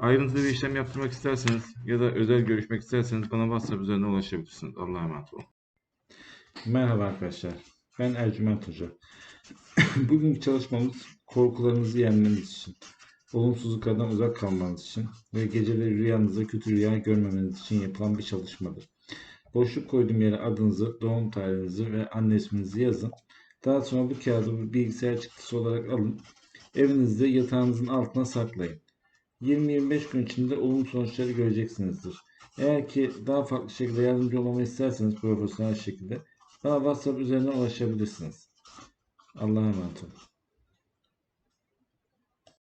Ayrıntılı bir işlem yaptırmak isterseniz ya da özel görüşmek isterseniz bana WhatsApp üzerinden ulaşabilirsiniz. Allah'a emanet olun. Merhaba arkadaşlar. Ben Ercüment Hoca. Bugünkü çalışmamız korkularınızı yenmeniz için, olumsuzluklardan uzak kalmanız için ve geceleri rüyanızda kötü rüya görmemeniz için yapılan bir çalışmadır. Boşluk koyduğum yere adınızı, doğum tarihinizi ve anne isminizi yazın. Daha sonra bu kağıdı bir bilgisayar çıktısı olarak alın. Evinizde yatağınızın altına saklayın. 20-25 gün içinde olumlu sonuçları göreceksinizdir. Eğer ki daha farklı şekilde yardımcı olmamı isterseniz profesyonel şekilde bana WhatsApp üzerinden ulaşabilirsiniz. Allah'a emanet olun.